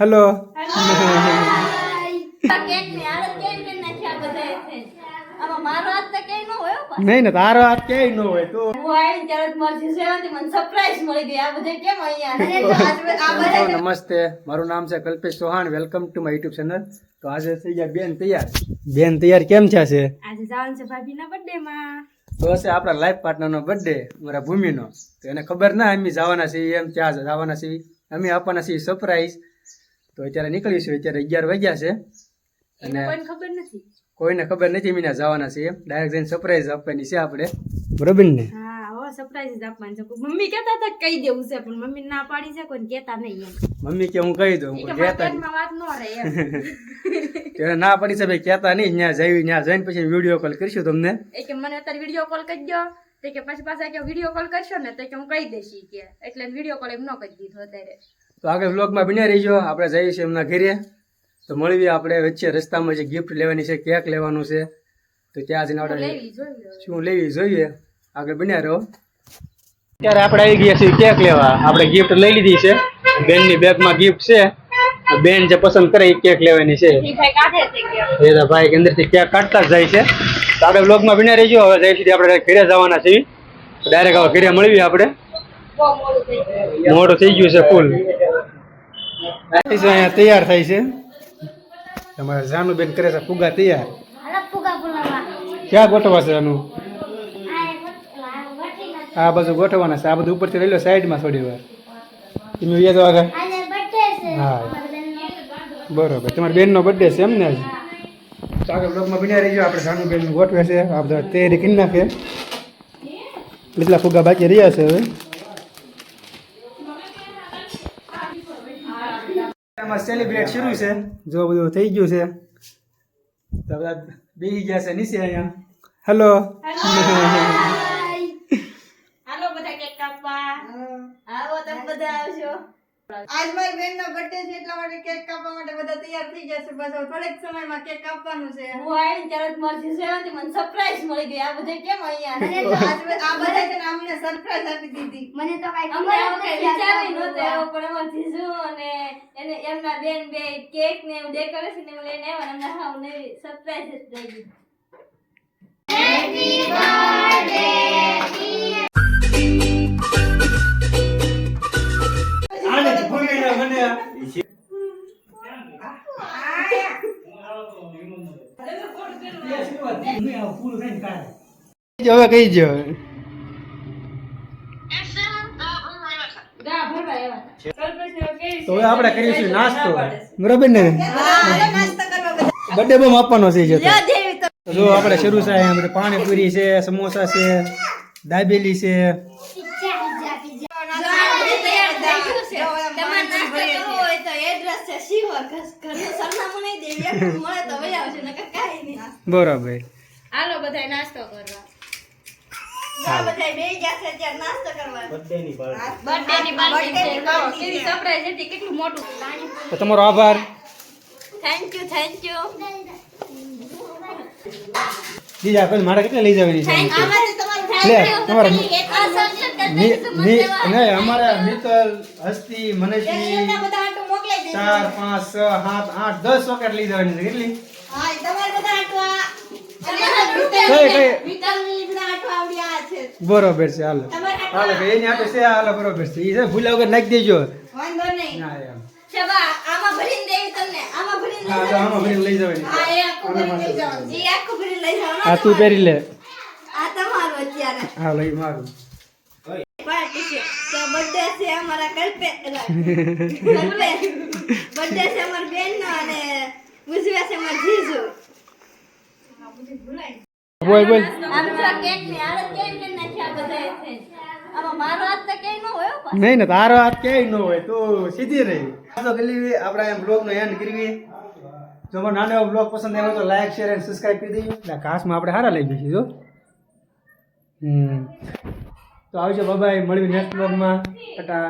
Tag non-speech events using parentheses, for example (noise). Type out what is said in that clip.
Hello. નહીં ને તારો હાથ ક્યાંય ન હોય તું. નમસ્તે. મારું નામ છે Kalpesh Chauhan. Welcome to my YouTube channel તો આજે થઈ ગયા બેન તૈયાર. બેન તૈયાર કેમ છે આજે? જવાનું છે ભાભીના બર્થડે માં. તો હશે આપણા લાઈફ પાર્ટનરનો બર્થડે મારા ભૂમિનો. તો એને ખબર ના અમે જવાના છીએ એમ ત્યાં જવાના છીએ. અમે આપવાના છીએ સરપ્રાઈઝ તો અત્યારે નીકળીશું અત્યારે અગિયાર વાગ્યા છે. અને ખબર નથી. કોઈને ખબર નથી મીના જવાના છીએ ડાયરેક્ટ જઈને સરપ્રાઈઝ આપવાની છે આપણે. બરોબર ને? હા હવે જ આપવાનું છે. મમ્મી કહેતા હતા કે કહી દેવું છે પણ મમ્મી ના પાડી છે કોઈને કહેતા નહીં મમ્મી કે હું કહી દઉં પણ કહેતા વાત ન રહે એમ. (laughs) ના પડી છે ભાઈ કહેતા નહીં. ત્યાં જઈ ત્યાં જઈને પછી વીડિયો કોલ કરીશું તમને. એ કે મને અત્યારે વીડિયો કોલ કરી દો તે કે પછી પાછા કે વીડિયો કોલ કરશો ને તો કે હું કહી દઈશ કે. એટલે વીડિયો કોલ એમ ન કરી દીધો અત્યારે. તો આગળ બ્લોગમાં બન્યા રહીજો. આપણે જઈએ છીએ એમના ઘરે. તો મળીએ આપણે વચ્ચે રસ્તામાં જે ગિફ્ટ લેવાની છે કેક લેવાનું છે. તો ત્યાં જઈને આપણે. શું લેવી જોઈએ? આગળ બન્યા રહો. ત્યારે આપણે આવી ગયા છીએ કેક લેવા. આપણે ગિફ્ટ લઈ લીધી છે. બેનની બેગમાં ગિફ્ટ છે. બેન જે પસંદ કરે એ કેક લેવાની છે. એ તો ભાઈ અંદરથી કેક કાઢતા જ જાય છે. તો આપણે બ્લોગમાં બન્યા રહીજો. હવે જઈ સુધી આપણે ઘરે જવાના છીએ. ડાયરેક્ટ હવે ઘરે મળવી આપણે. મોડું થઈ ગયું. છે ફૂલ અહીંયા તૈયાર થાય છે. તમારા જાનુબેન કરે છે ફુગા તૈયાર. ક્યાં ગોઠવા છે આનું? આ બાજુ ગોઠવાના છે. આ બધું ઉપરથી લઈ લો સાઈડમાં થોડી વાર. તમે ઉયા આગળ હા. બરોબર. તમારી બેનનો બર્થડે છે એમ ને આજે? તો આગળ બ્લોગમાં બન્યા રહીજો. આપણે જાનુબેન ગોઠવે છે. આ બધા તૈયારી કરી નાખે. એટલા ફુગા બાકી રહ્યા છે હવે. આમાં સેલિબ્રેટ શરૂ છે. જો બધું થઈ ગયું છે. તો બધા બેસી ગયા છે નીચે અહીંયા. હેલો હેલો (laughs) બધા કેક કાપવા આવો તમે બધા આવશો આજ મારી બેન નો બર્થડે છે એટલા માટે કેક કાપવા માટે બધા તૈયાર થઈ ગયા છે. બસ થોડેક સમયમાં કેક કાપવાનું છે. હું આવી ત્યારે જ મારી જીજુમાંથી મને સરપ્રાઈઝ મળી ગઈ. આ બધા કેમ અહીંયા અને આજ આ બધા છે અમને સરપ્રાઈઝ આપી દીધી. મને તો કઈ અમે આવું કઈ વિચાર્યું નહોતું પણ અમાર જીજુ અને એને એમના બેન બે કેક ને એવું ડેકોરેશન ને એવું લઈને આવ્યા અને અમને હાવ નવી સરપ્રાઈઝ જ હેપી ગઈ હવે કહી જો તો હવે આપણે કરીશું નાસ્તો. બરોબર ને? બર્થડે બોમ આપવાનો છે જે આપણે શરૂ થાય, અહીંયા પાણીપુરી છે, સમોસા છે, દાબેલી છે. તમારે નાસ્તો કરવો. હોય તો એડ્રેસ છે શિવર ઘરનું સરનામું નહીં દેવી મળે તો ભાઈ આવશે નકર કાંઈ નહીં બરાબર હાલો. બધાય નાસ્તો કરવા બધા બેહી ગયા છે અત્યારે નાસ્તો કરવા. બર્થડે ની પાર્ટી છે. કહો, કેવી સરપ્રાઈઝ હતી કેટલું મોટું. તમારો આભાર. થેન્ક યુ થેન્ક યુ બીજા આપણે મારે કેટલા લઈ જવાની છે? લે તમારે નહીં અમારા મિત્તલ હસ્તી મનસ્વી ચાર પાંચ છ સાત આઠ દસ સોકેટ લઈ જવાની છે. કેટલી બરોબર છે હાલો. તમારે હાલો ભાઈ એની આપે છે હાલો બરોબર છે. એ છે ભૂલ્યા વગર નાખી દેજો. ના એમ. શબા આમાં ભરીને દેવી તમને. આમાં ભરીને હા તો આમાં ભરીને લઈ જવાની આ એ આખું ભરી લઈ જવાનું એ આખું ભરીને લઈ જવાનું આ તું પહેરી લે. આ તમારું અત્યારે. હા લઈ મારું. પાર્ટી છે. તો બર્થડે છે અમારા કલ્પે બર્થડે છે અમારા અને છે અમારા જીજુ. બોલ બોલ. આમ કેકની. નહીં ને તારો હાથ ક્યાંય ન હોય તું સીધી રહી. તો ગલી આપણે એમ બ્લોગનો એન્ડ કરવી જો નાનો એવો બ્લોગ પસંદ આવ્યો તો લાઈક શેર એન્ડ સબસ્ક્રાઈબ કરી દઈએ એટલે કાશમાં આપણે સારા લઈ જઈશું જો. હમ. તો આવજો બાબાઈ મળવી નેક્સ્ટ બ્લોગમાં ટાટા.